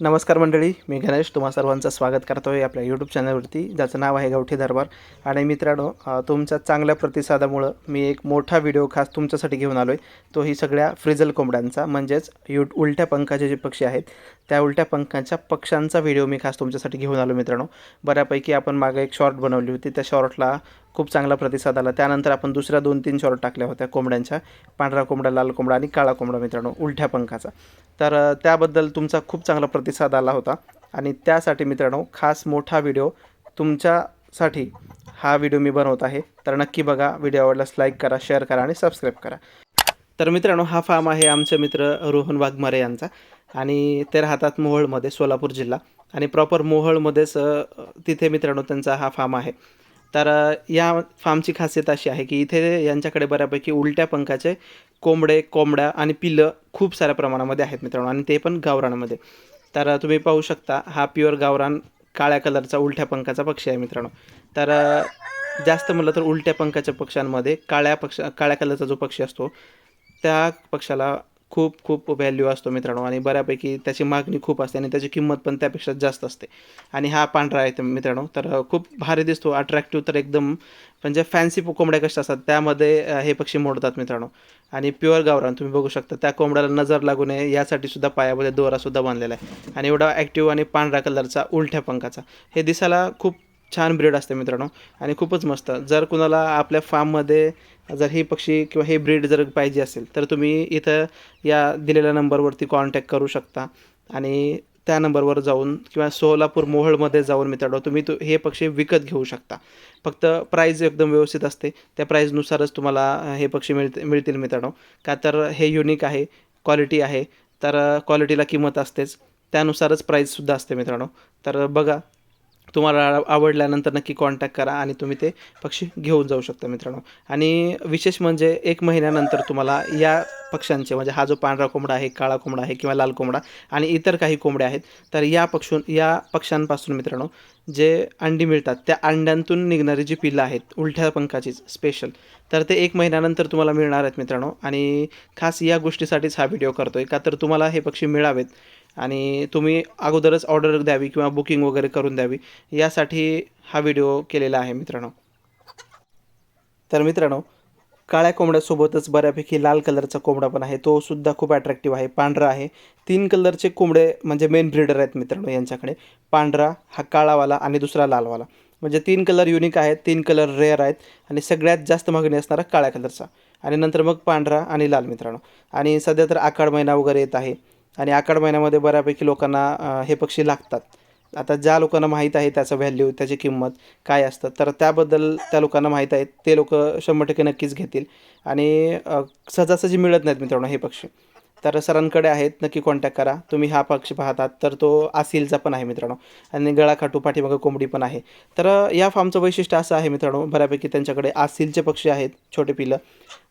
नमस्कार मंडळी मी गणेश. तुम्हा सर्वांचं स्वागत करतो आहे आपल्या यूट्यूब चॅनलवरती ज्याचं नाव आहे गावठी दरबार. आणि मित्रांनो तुमच्या चांगल्या प्रतिसादामुळं मी एक मोठा व्हिडिओ खास तुमच्यासाठी घेऊन आलो आहे तोही सगळ्या फ्रिजल कोंबड्यांचा. म्हणजेच यू उलट्या पंखाचे जे पक्षी आहेत त्या उलट्या पंखांच्या पक्ष्यांचा व्हिडिओ मी खास तुमच्यासाठी घेऊन आलो मित्रांनो. बऱ्यापैकी आपण मागे एक शॉर्ट बनवली होती. त्या शॉर्टला खूप चांगला प्रतिसाद आला. त्यानंतर आपण दुसऱ्या दोन तीन शॉर्ट टाकल्या होत्या कोंबड्यांच्या. पांढरा कोंबडा लाल कोंबडा आणि काळा कोंबडा मित्रांनो उलट्या पंखाचा. तर त्याबद्दल तुमचा खूप चांगला प्रतिसाद आला होता. आणि त्यासाठी मित्रांनो खास मोठा व्हिडिओ तुमच्यासाठी हा व्हिडिओ मी बनवत आहे. तर नक्की बघा व्हिडिओ आवडल्यास लाईक करा शेअर करा आणि सबस्क्राईब करा. तर मित्रांनो हा फार्म आहे आमचे मित्र रोहन वाघमारे यांचा. आणि ते राहतात मोहोळमध्ये सोलापूर जिल्हा. आणि प्रॉपर मोहोळमध्येच तिथे मित्रांनो त्यांचा हा फार्म आहे. तर या फार्मची खासियत अशी आहे की इथे यांच्याकडे बऱ्यापैकी उलट्या पंखाचे कोंबडे कोंबड्या आणि पिलं खूप साऱ्या प्रमाणामध्ये आहेत मित्रांनो आणि ते पण गावरानमध्ये. तर तुम्ही पाहू शकता हा प्युअर गावरान काळ्या कलरचा उलट्या पंखाचा पक्षी आहे मित्रांनो. तर जास्त म्हटलं तर उलट्या पंखाच्या पक्ष्यांमध्ये काळ्या पक्ष काळ्या कलरचा जो पक्षी असतो त्या पक्षाला खूप खूप व्हॅल्यू असतो मित्रांनो. आणि बऱ्यापैकी त्याची मागणी खूप असते आणि त्याची किंमत पण त्यापेक्षा जास्त असते. आणि हा पांढरा आहे मित्रांनो. तर खूप भारी दिसतो. अट्रॅक्टिव्ह तर एकदम म्हणजे फॅन्सी कोंबड्या कशा असतात त्यामध्ये हे पक्षी मोडतात मित्रांनो. आणि प्युअर गावरान तुम्ही बघू शकता. त्या कोंबड्याला नजर लागू नये. यासाठी सुद्धा पायामध्ये दोरासुद्धा बांधलेला आहे. आणि एवढा ॲक्टिव्ह आणि पांढऱ्या कलरचा उलट्या पंखाचा. हे दिसायला खूप छान ब्रीड असते मित्रांनो. आणि खूपच मस्त. जर कुणाला आपल्या फार्ममध्ये जर हे पक्षी किंवा हे ब्रीड जर पाहिजे असेल तर तुम्ही इथं या दिलेल्या नंबरवरती कॉन्टॅक्ट करू शकता. आणि त्या नंबरवर जाऊन किंवा सोलापूर मोहळमध्ये जाऊन मित्रांनो तुम्ही तो हे पक्षी विकत घेऊ शकता. फक्त प्राईज एकदम व्यवस्थित असते. त्या प्राईजनुसारच तुम्हाला हे पक्षी मिळते मिळतील मित्रांनो. का तर हे युनिक आहे क्वालिटी आहे तर क्वालिटीला किंमत असतेच. त्यानुसारच प्राईजसुद्धा असते मित्रांनो. तर बघा तुम्हाला आवडल्यानंतर नक्की कॉन्टॅक्ट करा आणि तुम्ही ते पक्षी घेऊन जाऊ शकता मित्रांनो. आणि विशेष म्हणजे एक महिन्यानंतर तुम्हाला या पक्ष्यांचे म्हणजे हा जो पांढरा कोंबडा आहे काळा कोंबडा आहे किंवा लाल कोंबडा आणि इतर काही कोंबड्या आहेत तर या पक्षून या पक्ष्यांपासून मित्रांनो जे अंडी मिळतात त्या अंड्यांतून निघणारी जी पिल्लं आहेत उलट्या पंखाचीच स्पेशल तर ते एक महिन्यानंतर तुम्हाला मिळणार आहेत मित्रांनो. आणि खास या गोष्टीसाठीच हा व्हिडिओ करतो आहे का तर तुम्हाला हे पक्षी मिळावेत आणि तुम्ही अगोदरच ऑर्डर द्यावी किंवा बुकिंग वगैरे करून द्यावी यासाठी हा व्हिडिओ केलेला आहे मित्रांनो. तर मित्रांनो काळ्या कोंबड्यासोबतच बऱ्यापैकी लाल कलरचा कोंबडा पण आहे. तो सुद्धा खूप अट्रॅक्टिव्ह आहे. पांढरा आहे. तीन कलरचे कोंबडे म्हणजे मेन ब्रीडर आहेत मित्रांनो यांच्याकडे. पांढरा हा काळावाला आणि दुसरा लालवाला. म्हणजे तीन कलर युनिक आहेत तीन कलर रेअर आहेत आणि सगळ्यात जास्त मागणी असणारा काळ्या कलरचा. आणि नंतर मग पांढरा आणि लाल मित्रांनो. आणि सध्या तर आखाड महिना वगैरे येत आहे. आणि आखाड महिन्यामध्ये बऱ्यापैकी लोकांना हे पक्षी लागतात. आता ज्या लोकांना माहीत आहे त्याचं व्हॅल्यू त्याची किंमत काय असतं तर त्याबद्दल त्या लोकांना माहीत आहे ते लोक शंभर टक्के नक्कीच घेतील. आणि सहजासहजी मिळत नाहीत मित्रांनो हे पक्षी. तर सरांकडे आहेत नक्की कॉन्टॅक्ट करा. तुम्ही हा पक्षी पाहतात तर तो आसिलचा पण आहे मित्रांनो. आणि गळाखाटू पाठीमागं कोंबडी पण आहे. तर या फार्मचं वैशिष्ट्य असं आहे मित्रांनो बऱ्यापैकी त्यांच्याकडे आसिलचे पक्षी आहेत छोटे पिलं.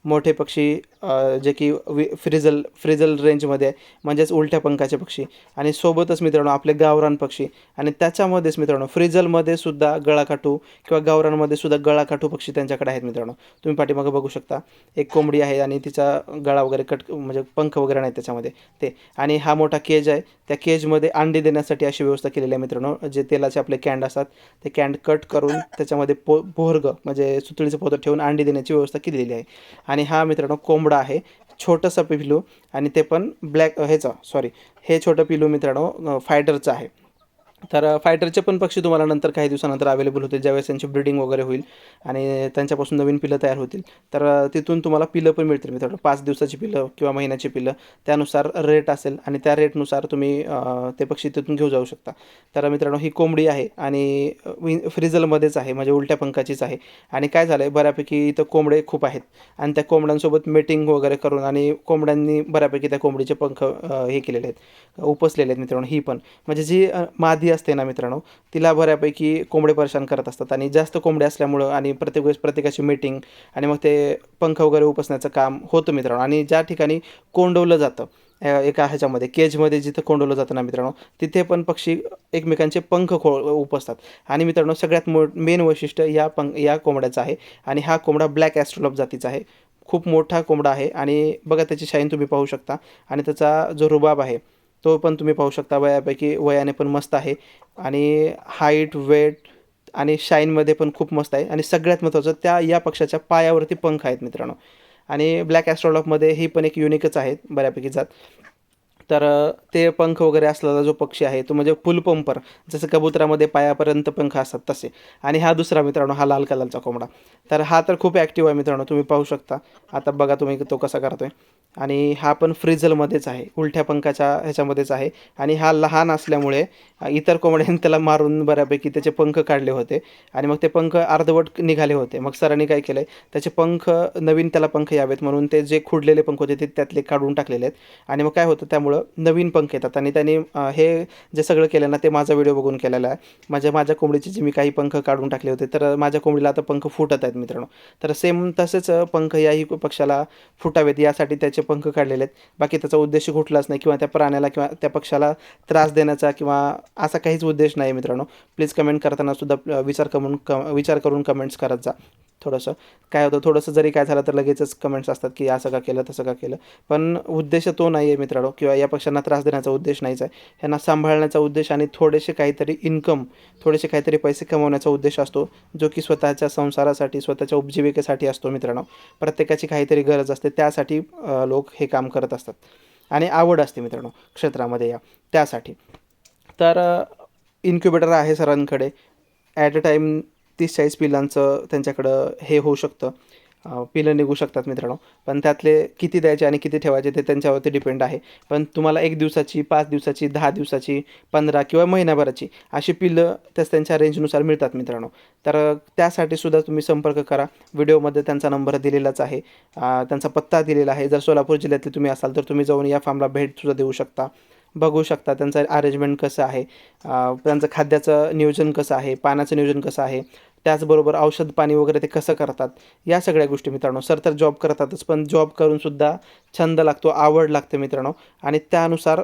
मोठे पक्षी जे की वि फ्रिजल फ्रिजल रेंजमध्ये आहे. म्हणजेच उलट्या पंखाचे पक्षी. आणि सोबतच मित्रांनो आपले गावरान पक्षी. आणि त्याच्यामध्येच मित्रांनो फ्रिजलमध्ये सुद्धा गळाकाठू किंवा गावरानमध्ये सुद्धा गळाकाठू पक्षी त्यांच्याकडे आहेत मित्रांनो. तुम्ही पाठीमागं बघू शकता. एक कोंबडी आहे आणि तिचा गळा वगैरे कट म्हणजे पंख वगैरे नाही त्याच्यामध्ये. ते. आणि हा मोठा केज आहे. त्या केजमध्ये अंडी देण्यासाठी अशी व्यवस्था केलेली आहे मित्रांनो जे तेलाचे आपले कॅन्ड असतात. ते कॅन्ड कट करून त्याच्यामध्ये पो पोहर्ग म्हणजे सुतळीचं पोतं ठेवून अंडी देण्याची व्यवस्था केलेली आहे. आणि हा मित्रांनो कोंबडा आहे. छोटंसं पिलू आणि ते पण ब्लॅक ह्याचं सॉरी हे छोटं पिलू मित्रांनो फायटरचं आहे. तर फायटरचे पण पक्षी तुम्हाला नंतर काही दिवसानंतर अवेलेबल होतील. ज्यावेळेस त्यांची ब्रिडिंग वगैरे होईल आणि त्यांच्यापासून नवीन पिलं तयार होतील. तर तिथून तुम्हाला पिलं पण मिळतील. मित्रांनो पाच दिवसाची पिलं किंवा महिन्याची पिलं त्यानुसार रेट असेल आणि त्या रेटनुसार तुम्ही ते पक्षी तिथून घेऊ जाऊ शकता. तर मित्रांनो ही कोंबडी आहे आणि फ्रिजलमध्येच आहे म्हणजे उलट्या पंखाचीच आहे. आणि काय झालं आहे बऱ्यापैकी इथं कोंबडे खूप आहेत. आणि त्या कोंबड्यांसोबत मीटिंग वगैरे करून आणि कोंबड्यांनी बऱ्यापैकी त्या कोंबडीचे पंख हे केलेले आहेत. उपसलेले आहेत मित्रांनो ही पण. म्हणजे जी मादी असते ना मित्रांनो तिला बऱ्यापैकी कोंबडे परेशान करत असतात आणि जास्त कोंबडे असल्यामुळं आणि प्रत्येक वेळेस प्रत्येकाची मीटिंग आणि मग ते पंख वगैरे उपसण्याचं काम होतं मित्रांनो. आणि ज्या ठिकाणी कोंडवलं जातं एका ह्याच्यामध्ये केजमध्ये जिथं कोंडवलं जातं ना मित्रांनो तिथे पण पक्षी एकमेकांचे पंख खो उपसतात. आणि मित्रांनो सगळ्यात मो मेन वैशिष्ट्य या पंख या कोंबड्याचं आहे आणि हा कोंबडा ब्लॅक ॲस्ट्रोलॉप जातीचा आहे. खूप मोठा कोंबडा आहे आणि बघा त्याची शाईन तुम्ही पाहू शकता. आणि त्याचा जो रुबाब आहे तो पण तुम्ही पाहू शकता वयापैकी वयाने पण मस्त आहे. आणि हाईट वेट आणि शाईनमध्ये पण खूप मस्त आहे. आणि सगळ्यात महत्त्वाचं त्या या पक्षाच्या पायावरती पंख आहेत मित्रांनो. आणि ब्लॅक ॲस्ट्रॉलॉपमध्ये ही पण एक युनिकच आहे बऱ्यापैकी जात. तर ते पंख वगैरे असलेला जो पक्षी आहे तो म्हणजे फुलपंपर जसं कबुतरामध्ये पायापर्यंत पंख असतात तसे. आणि हा दुसरा मित्रांनो हा लाल कलरचा कोंबडा. तर हा तर खूप ॲक्टिव्ह आहे मित्रांनो तुम्ही पाहू शकता. आता बघा तुम्ही तो कसा करतोय. आणि हा पण फ्रिझलमध्येच आहे उलट्या पंखाच्या ह्याच्यामध्येच आहे. आणि हा लहान असल्यामुळे इतर कोंबड्यांनी त्याला मारून बऱ्यापैकी त्याचे पंख काढले होते. आणि मग ते पंख अर्धवट निघाले होते. मग सरांनी काय केलं आहे त्याचे पंख नवीन त्याला पंख यावेत म्हणून ते जे खुडलेले पंख होते ते त्यातले काढून टाकलेले आहेत. आणि मग काय होतं त्यामुळं नवीन पंख येतात आणि त्यांनी हे जे सगळं केलं ना ते माझा व्हिडिओ बघून केलेला आहे. माझ्या माझ्या कोंबडीचे जे मी काही पंख काढून टाकले होते तर माझ्या कोंबडीला आता पंख फुटत आहेत मित्रांनो. तर सेम तसेच पंख याही पक्षाला फुटावेत यासाठी त्याचे पंख काढलेले आहेत. बाकी त्याचा उद्देश कुठलाच नाही किंवा त्या प्राण्याला किंवा त्या पक्षाला त्रास देण्याचा किंवा असा काहीच उद्देश नाही मित्रांनो. प्लीज कमेंट करताना सुद्धा विचार करून क विचार करून कमेंट्स करत जा. थोडंसं. काय होतं थोडंसं जरी काय झालं तर लगेचच कमेंट्स असतात की असं का केलं तसं का केलं. पण उद्देश तो नाही आहे मित्रांनो किंवा या पक्षांना त्रास देण्याचा उद्देश नाहीच आहे. ह्यांना सांभाळण्याचा उद्देश आणि थोडेसे काहीतरी इन्कम थोडेसे काहीतरी पैसे कमवण्याचा उद्देश असतो जो की स्वतःच्या संसारासाठी स्वतःच्या उपजीविकेसाठी असतो मित्रांनो. प्रत्येकाची काहीतरी गरज असते त्यासाठी लोक हे काम करत असतात. आणि आवड असते मित्रांनो क्षेत्रामध्ये या त्यासाठी. तर इन्क्युबेटर आहे सरांकडे. ॲट अ टाईम तीस चाळीस पिलांचं त्यांच्याकडं हे होऊ शकतं. पिलं निघू शकतात मित्रांनो. पण त्यातले किती द्यायचे आणि किती ठेवायचे ते त्यांच्यावरती डिपेंड आहे. पण तुम्हाला एक दिवसाची पाच दिवसाची दहा दिवसाची पंधरा किंवा महिन्याभराची अशी पिलं त्याच त्यांच्या रेंजनुसार मिळतात मित्रांनो. तर त्यासाठी सुद्धा तुम्ही संपर्क करा. व्हिडिओमध्ये त्यांचा नंबर दिलेलाच आहे. त्यांचा पत्ता दिलेला आहे. जर सोलापूर जिल्ह्यातले तुम्ही असाल तर तुम्ही जाऊन या फार्मला भेटसुद्धा देऊ शकता. बघू शकता त्यांचं अरेंजमेंट कसं आहे. त्यांचं खाद्याचं नियोजन कसं आहे. पाण्याचं नियोजन कसं आहे. त्याचबरोबर औषध पाणी वगैरे ते कसं करतात या सगळ्या गोष्टी मित्रांनो. सर तर जॉब करतातच पण जॉब करूनसुद्धा छंद लागतो आवड लागते मित्रांनो. आणि त्यानुसार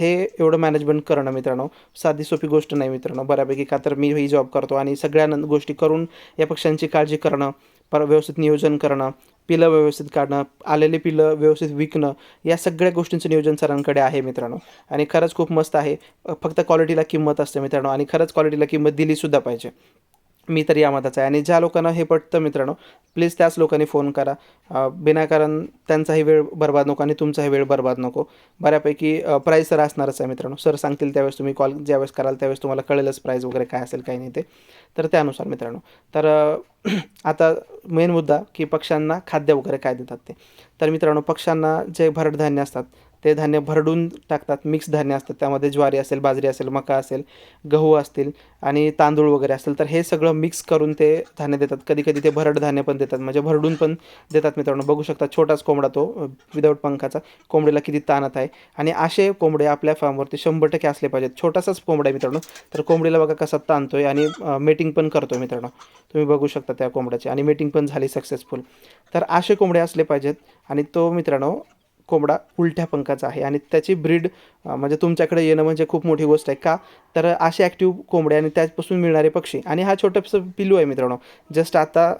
हे एवढं मॅनेजमेंट करणं मित्रांनो साधी सोपी गोष्ट नाही मित्रांनो. बऱ्यापैकी का तर मी ही जॉब करतो आणि सगळ्या गोष्टी करून या पक्ष्यांची काळजी करणं पर व्यवस्थित नियोजन करणं पिलं व्यवस्थित काढणं आलेली पिलं व्यवस्थित विकणं या सगळ्या गोष्टींचं नियोजन सरांकडे आहे मित्रांनो. आणि खरंच खूप मस्त आहे. फक्त क्वालिटीला किंमत असते मित्रांनो आणि खरंच क्वालिटीला किंमत दिलीसुद्धा पाहिजे. मी तर या मताचा आहे. आणि ज्या लोकांना हे पटतं मित्रांनो प्लीज त्याच लोकांनी फोन करा. बिनाकारण त्यांचाही वेळ बर्बाद नको आणि तुमचाही वेळ बर्बाद नको. बऱ्यापैकी प्राईस तर असणारच आहे मित्रांनो. सर सांगतील त्यावेळेस तुम्ही कॉल ज्यावेळेस कराल त्यावेळेस तुम्हाला कळेलच प्राईस वगैरे काय असेल काही नाही ते. तर त्यानुसार मित्रांनो. तर आता मेन मुद्दा की पक्ष्यांना खाद्य वगैरे काय देतात ते. तर मित्रांनो पक्ष्यांना जे भरड धान्य असतात ते धान्य भरडून टाकतात. मिक्स धान्य असतात. त्यामध्ये ज्वारी असेल बाजरी असेल मका असेल गहू असतील आणि तांदूळ वगैरे असेल तर हे सगळं मिक्स करून ते धान्य देतात. कधी कधी ते भरड धान्य पण देतात. म्हणजे भरडून पण देतात मित्रांनो. बघू शकता छोटाच कोंबडा तो विदाऊट पंखाचा कोंबडीला किती ताणत आहे. आणि असे कोंबडे आपल्या फार्मवरती शंभर टक्के असले पाहिजेत. छोटासाच कोंबडा आहे मित्रांनो. तर कोंबडीला बघा कसा ताणतोय आणि मेटिंग पण करतो मित्रांनो. तुम्ही बघू शकता. त्या कोंबड्याची आणि मीटिंग पण झाली सक्सेसफुल तर असे कोंबडे असले पाहिजेत. आणि तो मित्रांनो कोंबडा उलट्या पंखाचा आहे. आणि त्याची ब्रीड म्हणजे तुमच्याकडे येणं म्हणजे खूप मोठी गोष्ट आहे का? तर असे ॲक्टिव्ह कोंबडे आणि त्यापासून मिळणारे पक्षी. आणि हा छोटंसं पिल्लू आहे मित्रांनो. जस्ट आता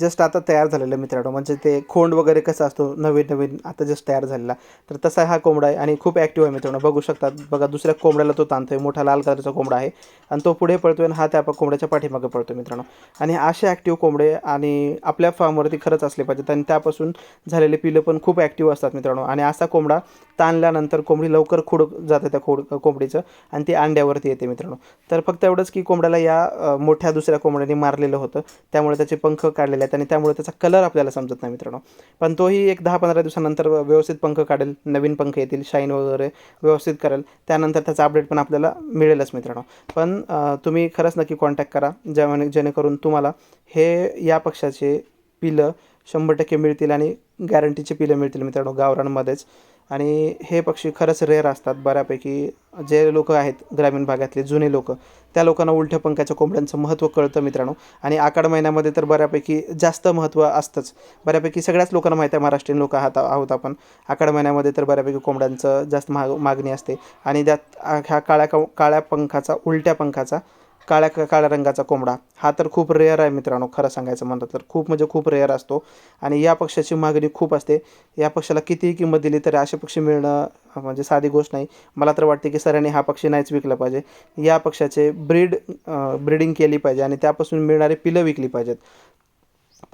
जस्ट आता तयार झालेलं मित्रांनो. म्हणजे ते खोंड वगैरे कसं असतो नवीन नवीन आता जस्ट तयार झालेला. तर तसा हा कोंबडा आहे आणि खूप ॲक्टिव्ह आहे मित्रांनो. बघू शकतात बघा दुसऱ्या कोंबड्याला तो ताणतोय. मोठा लाल कलरचा कोंबडा आहे. आणि तो पुढे पळतोय आणि हा त्या कोंबड्याच्या पाठीमागे पळतो मित्रांनो. आणि असे ॲक्टिव्ह कोंबडे आणि आपल्या फार्मवरती खरंच असले पाहिजेत. आणि त्यापासून झालेले पिलं पण खूप ॲक्टिव्ह असतात मित्रांनो. आणि असा कोंबडा ताणल्यानंतर कोंबडी लवकर खोड जाते त्या खोड कोंबडीचं. आणि ती अंड्यावरती येते मित्रांनो. तर फक्त एवढंच की कोंबड्याला या मोठ्या दुसऱ्या कोंबड्याने मारलेलं होतं. त्यामुळे त्याचे पंख काढलेले आहेत आणि त्यामुळे त्याचा कलर आपल्याला समजत नाही मित्रांनो. पण तोही एक दहा पंधरा दिवसानंतर व्यवस्थित पंख काढेल नवीन पंख येतील शाईन वगैरे व्यवस्थित करेल. त्यानंतर त्याचा अपडेट पण आपल्याला मिळेलच मित्रांनो. पण तुम्ही खरंच नक्की कॉन्टॅक्ट करा ज्याने जेणेकरून तुम्हाला हे या पक्षाचे पिलं शंभर टक्के मिळतील आणि गॅरंटीचे पिलं मिळतील मित्रांनो गावरानमध्येच. आणि हे पक्षी खरंच रेअर असतात बऱ्यापैकी. जे लोक आहेत ग्रामीण भागातले जुने लोक त्या लोकांना उलट्या पंखाच्या कोंबड्यांचं महत्त्व कळतं मित्रांनो. आणि आखाड महिन्यामध्ये तर बऱ्यापैकी जास्त महत्त्व असतंच. बऱ्यापैकी सगळ्याच लोकांना माहीत आहे महाराष्ट्रीयन लोक आहात आहोत आपण. आखाड महिन्यामध्ये तर बऱ्यापैकी कोंबड्यांचं जास्त माग मागणी असते. आणि त्यात ह्या काळ्या काळ्या पंखाचा उलट्या पंखाचा काळ्या काळ्या रंगाचा कोंबडा. हा तर खूप रेअर आहे मित्रांनो खरं सांगायचं म्हणलं तर. खूप म्हणजे खूप रेअर असतो. आणि या पक्षाची मागणी खूप असते. या पक्षाला कितीही किंमत दिली तरी असे पक्षी मिळणं म्हणजे साधी गोष्ट नाही. मला तर वाटते की सरांनी हा पक्षी नाहीच विकला पाहिजे. या पक्षाचे ब्रीड ब्रीडिंग केली पाहिजे आणि त्यापासून मिळणारी पिलं विकली पाहिजेत.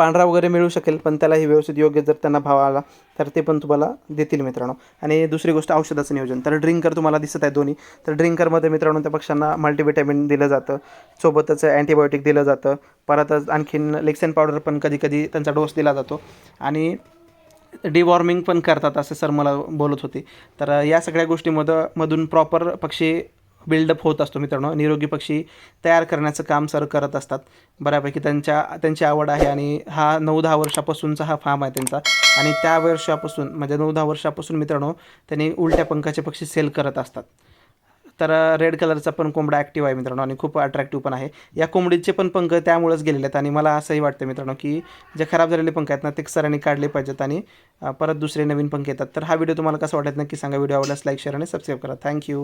पांढरा वगैरे मिळू शकेल पण त्यालाही व्यवस्थित योग्य जर त्यांना भाव आला तर ते पण तुम्हाला देतील मित्रांनो. आणि दुसरी गोष्ट औषधाचं नियोजन. तर ड्रिंकर तुम्हाला दिसत आहे दोन्ही. तर ड्रिंकरमध्ये मित्रांनो त्या पक्ष्यांना मल्टीविटॅमिन दिलं जातं. सोबतच अँटीबायोटिक दिलं जातं. परत आणखीन लेक्सेन पावडर पण कधी कधी त्यांचा डोस दिला जातो. आणि डिवॉर्मिंग पण करतात असे सर मला बोलत होते. तर या सगळ्या गोष्टीमधं मधून प्रॉपर पक्षी बिल्डअप होत असतो मित्रांनो. निरोगी पक्षी तयार करण्याचं काम सर करत असतात. बऱ्यापैकी त्यांच्या त्यांची आवड आहे आणि हा नऊ दहा वर्षापासूनचा हा फार्म आहे त्यांचा. आणि त्या वर्षापासून म्हणजे नऊ दहा वर्षापासून मित्रांनो त्यांनी उलट्या पंखाचे पक्षी सेल करत असतात. तर रेड कलरचा पण कोंबडा ॲक्टिव्ह आहे मित्रांनो आणि खूप अट्रॅक्टिव्ह पण आहे. या कोंबडीचे पण पंख त्यामुळेच गेलेले आहेत आणि मला असंही वाटतं मित्रांनो की जे खराब झालेले पंख आहेत ना ते सरांनी काढले पाहिजेत आणि परत दुसरे नवीन पंख येतात. तर हा व्हिडिओ तुम्हाला कसा वाटत नक्की सांगा. व्हिडिओ आवडल्यास लाईक शेअर आणि सबस्क्राईब करा. Thank you